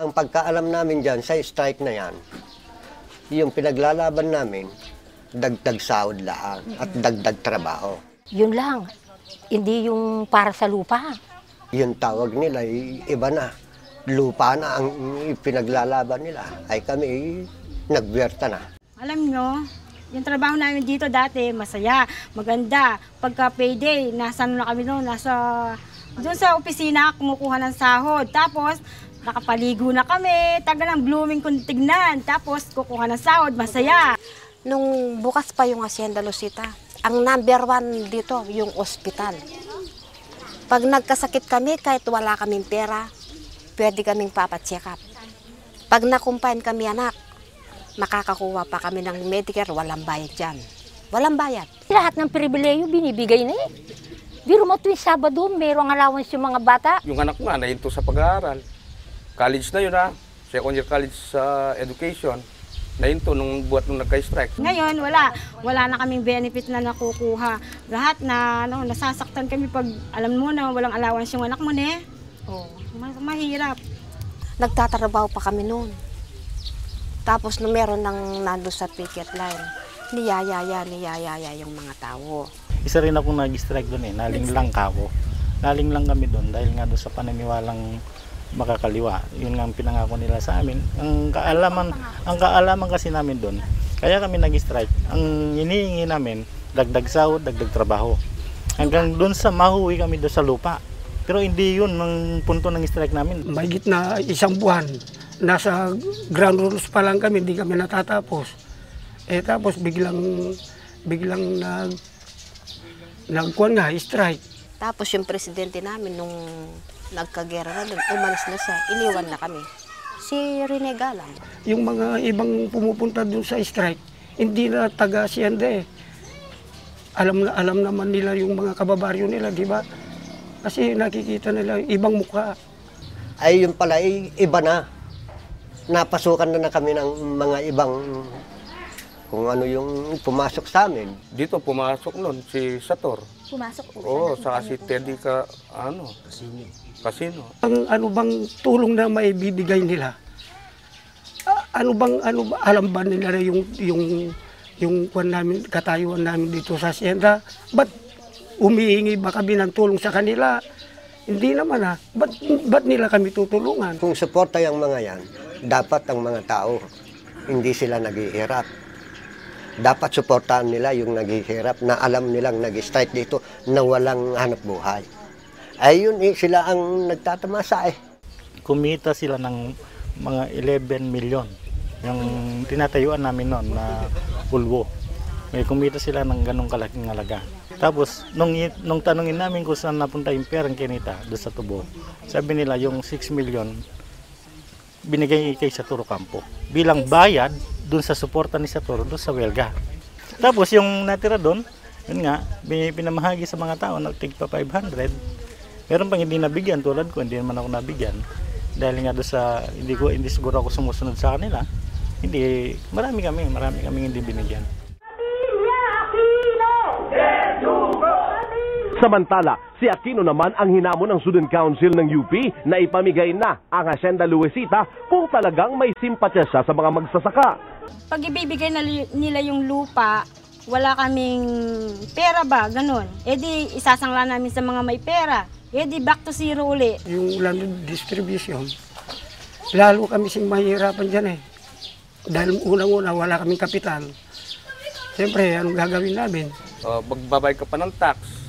Ang pagkaalam namin dyan sa strike na yan, yung pinaglalaban namin, dagdag sahod lang at dagdag trabaho. Yun lang. Hindi yung para sa lupa. Yung tawag nila, iba na. Lupa na ang pinaglalaban nila. Ay kami, nagwerta na. Alam nyo, yung trabaho namin dito dati, masaya, maganda. Pagka payday, nasa ano na kami noon, nasa doon sa opisina, kumukuha ng sahod. Tapos, nakapaligo na kami, taga ng blooming kung tignan. Tapos, kukuha ng sahod, masaya. Nung bukas pa yung Hacienda Lucita, ang number one dito, yung ospital. Pag nagkasakit kami, kahit wala kaming pera, pwede kaming papacheck up. Pag nakumpain kami anak, makakakuha pa kami ng Medicare, walang bayad dyan. Walang bayad. Lahat ng pribileyo binibigay na eh. Biro mo tuwing Sabado, mayroong allowance yung mga bata. Yung anak ko nga, nahinto sa pag-aaral. College na yun ha. Second year college sa education. Nahinto nung buhat nung nagka-strike. Ngayon, wala. Wala na kaming benefit na nakukuha. Lahat na, ano, nasasaktan kami pag alam mo na walang allowance yung anak mo, ne? Oh, ma- mahirap. Nagtatrabaho pa kami noon. Tapos nung meron ng nando sa picket line, niyayaya, niyayaya yung mga tao. Isa rin ako nag-strike doon eh, naling lang kako. Naling lang kami doon dahil nga doon sa paniniwalang makakaliwa. Yun ang pinangako nila sa amin. Ang kaalaman, ang kaalaman kasi namin doon, kaya kami nag-strike. Ang hinihingi namin, dagdag sahod, dagdag trabaho. Hanggang doon sa mahuwi kami doon sa lupa. Pero hindi yun ang punto ng strike namin. Mahigit na isang buwan. Nasa ground rules pa lang kami, hindi kami natatapos. Eh tapos biglang biglang nag nagkuhan nga, strike. Tapos yung presidente namin nung nagkagera na doon, umalis na siya, iniwan na kami. Si Rene Galang. Yung mga ibang pumupunta dun sa strike, hindi na taga Hacienda eh. Alam na alam naman nila yung mga kababaryo nila, di ba? Kasi nakikita nila yung ibang mukha. Ay yun pala, ay, iba na. Napasukan na na kami ng mga ibang kung ano yung pumasok sa amin. Dito pumasok nun si Sator. Pumasok po. Oo, saka si Teddy ka, ano? Casino. Casino. Ang ano bang tulong na maibibigay nila? A- ano bang ano ba, alam ba nila na yung yung yung kwan namin katayuan namin dito sa Hacienda? Ba't umihingi ba kami ng tulong sa kanila? Hindi naman ha. Ba't, ba't nila kami tutulungan? Kung suporta yung mga yan, dapat ang mga tao, hindi sila naghihirap. Dapat suportahan nila yung naghihirap na alam nilang nag-strike dito na walang hanap buhay. Ayun eh, sila ang nagtatamasa eh. kumita sila ng mga 11 million. Yung tinatayuan namin noon na pulwo. May kumita sila ng ganong kalaking halaga. Tapos, nung, nung tanungin namin kung saan napunta yung perang kinita doon sa tubo, sabi nila yung 6 million binigay kay Saturo Campo bilang bayad doon sa suporta ni Saturo doon sa Welga. Tapos yung natira doon, yun nga, pinamahagi sa mga tao, nagtig pa 500. Meron pang hindi nabigyan tulad ko, hindi naman ako nabigyan. Dahil nga doon sa, hindi ko, hindi siguro ako sumusunod sa kanila. Hindi, marami kami, marami kami hindi binigyan. Samantala, si Aquino naman ang hinamon ng Student Council ng UP na ipamigay na ang Hacienda Luisita kung talagang may simpatya siya sa mga magsasaka. Pag ibibigay na nila yung lupa, wala kaming pera ba, ganun. E di, isasangla namin sa mga may pera. E di, back to zero uli. Yung land distribution, lalo kami sing mahihirapan dyan eh. Dahil unang-una wala kaming kapital. Siyempre, anong gagawin namin? Uh, magbabayad ka pa ng tax.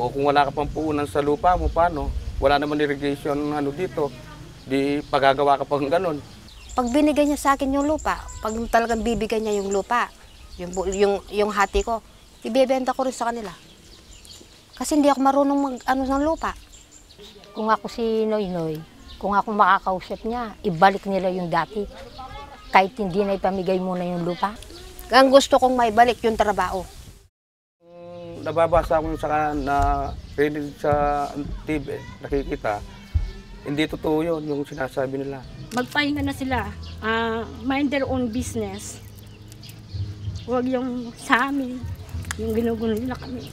O kung wala ka pang puunan sa lupa mo, paano? Wala naman irrigation ano dito. Di pagagawa ka pang ganun. Pag binigay niya sa akin yung lupa, pag talagang bibigay niya yung lupa, yung, yung, yung hati ko, ibebenta ko rin sa kanila. Kasi hindi ako marunong mag, ano ng lupa. Kung ako si Noy Noy, kung ako makakausap niya, ibalik nila yung dati. Kahit hindi na ipamigay muna yung lupa. Ang gusto kong maibalik yung trabaho. Nababasa ko sa na rinig sa TV, nakikita, hindi totoo yun yung sinasabi nila. Magpahinga na sila. Ah, mind their own business. Huwag yung sa amin. Yung ginugulo nila kami.